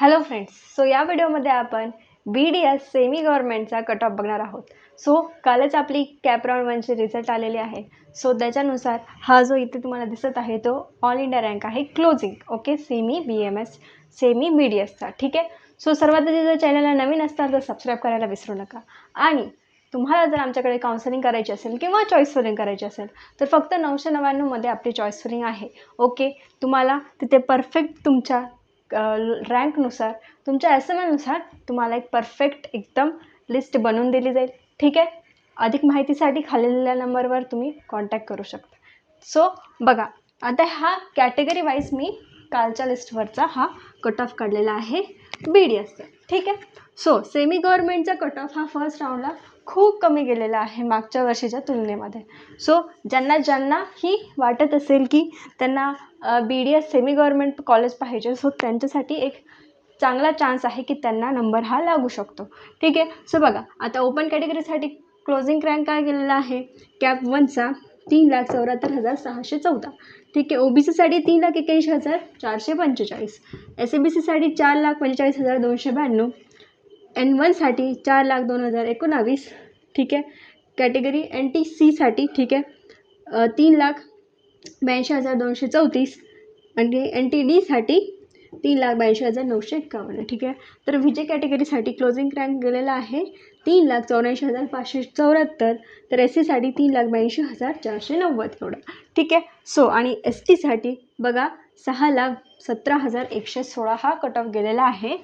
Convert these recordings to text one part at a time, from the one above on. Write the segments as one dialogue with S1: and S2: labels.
S1: Hello friends so या व्हिडिओमध्ये आपण बी डी एस सेमी गव्हर्नमेंटचा कट ऑफ बघणार आहोत. सो कालच आपली कॅपराऊंड वनचे रिझल्ट आलेले आहे. सो त्याच्यानुसार हा जो इथे तुम्हाला दिसत आहे तो ऑल इंडिया रँक आहे closing okay semi B M S semi B D एसचा ठीक आहे? सो सर्वात आधी जर चॅनलला नवीन असताल तर सबस्क्राईब करायला विसरू नका. आणि तुम्हाला जर आमच्याकडे काउन्सलिंग करायची असेल किंवा चॉईस फिलिंग करायची असेल तर फक्त नऊशे नव्याण्णवमध्ये आपली चॉईस फिलिंग आहे ओके तुम्हाला तिथे परफेक्ट तुमच्या रँकनुसार तुमच्या एस एम एनुसार तुम्हाला एक परफेक्ट एकदम लिस्ट बनवून दिली जाईल. ठीक आहे? अधिक माहितीसाठी खालील नंबरवर तुम्ही कॉन्टॅक्ट करू शकता. सो बघा आता हा कॅटेगरी वाईज मी कालच्या लिस्टवरचा हा कट ऑफ काढलेला आहे बी डी एसचा ठीक आहे? सो सेमी गव्हर्मेंटचा कट ऑफ हा फर्स्ट राऊंडला खूप कमी गेलेला आहे मागच्या वर्षीच्या तुलनेमध्ये. सो ज्यांना ज्यांना ही वाटत असेल की त्यांना B D S semi government college पाहिजे सो त्यांच्यासाठी एक चांगला चान्स आहे की त्यांना नंबर हा लागू शकतो. ठीक आहे? सो बघा आता ओपन कॅटेगरीसाठी क्लोजिंग रँक काय गेलेला आहे? कॅप वनचा तीन लाख चौऱ्याहत्तर हजार सहाशे चौदा. ठीक आहे? ओ बी सीसाठी तीन लाख एक्क्याऐंशी हजार चारशे पंचेचाळीस. एस ए बी सीसाठी चार लाख पंचेचाळीस हजार दोनशे ब्याण्णव. एन वनसाठी चार लाख दोन हजार एकोणावीस ठीक आहे. कॅटेगरी एन टी सीसाठी ठीक आहे. तीन लाख ब्याऐंशी हजार दोनशे चौतीस. आणि एन टी डीसाठी तीन लाख ब्याऐंशी हजार नऊशे एक्कावन्न ठीक आहे? तर विजय कॅटेगरीसाठी क्लोजिंग रँक गेलेला आहे तीन लाख चौऱ्याऐंशी हजार पाचशे चौऱ्याहत्तर तर एस सीसाठी तीन लाख ब्याऐंशी हजार चारशे नव्वद एवढं ठीक आहे? सो आणि एस टीसाठी बघा सहा लाख सतरा हजार एकशे सोळा हा कट ऑफ गेलेला आहे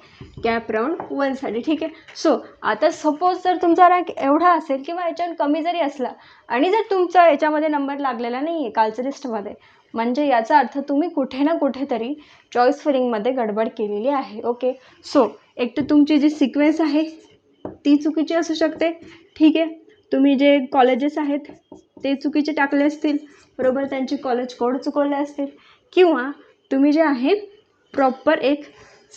S1: कॅप राऊंड वनसाठी ठीक आहे? सो आता सपोज जर तुमचा रँक एवढा असेल किंवा याच्यावर कमी जरी असला आणि जर तुमचा याच्यामध्ये नंबर लागलेला नाही आहे कालच्या लिस्टमध्ये म्हणजे याचा अर्थ तुम्ही कुठे ना कुठेतरी चॉईस फिलिंगमध्ये गडबड केलेली आहे. ओके सो एक तर तुमची जी सिक्वेन्स आहे ती चुकीची असू शकते. ठीक आहे? तुम्ही जे कॉलेजेस आहेत ते चुकीचे टाकले असतील. बरोबर? त्यांचे कॉलेज कोड चुकवले असतील. किंवा तुम्ही जे आहे प्रॉपर एक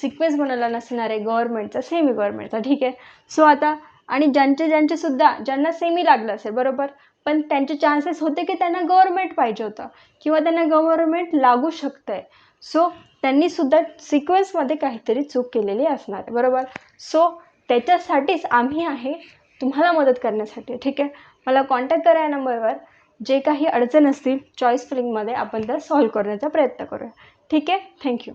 S1: सिक्वेन्स बनवला नसणार आहे गव्हर्मेंटचा सेमी गव्हर्मेंटचा ठीक आहे? सो आता आणि ज्यांचे ज्यांचेसुद्धा ज्यांना सेमी लागलं असेल बरोबर? पण त्यांचे चान्सेस होते की त्यांना गव्हर्मेंट पाहिजे होतं किंवा त्यांना गव्हर्मेंट लागू शकतं आहे सो त्यांनीसुद्धा सिक्वेन्समध्ये काहीतरी चूक केलेली असणार आहे बरोबर? सो त्याच्यासाठीच आम्ही आहे तुम्हाला मदत करण्यासाठी ठीक आहे? मला कॉन्टॅक्ट करा या नंबरवर जे काही अडचण असतील चॉईस फिलिंगमध्ये आपण त्या सॉल्व्ह करण्याचा प्रयत्न करूया. ठीक आहे? थँक्यू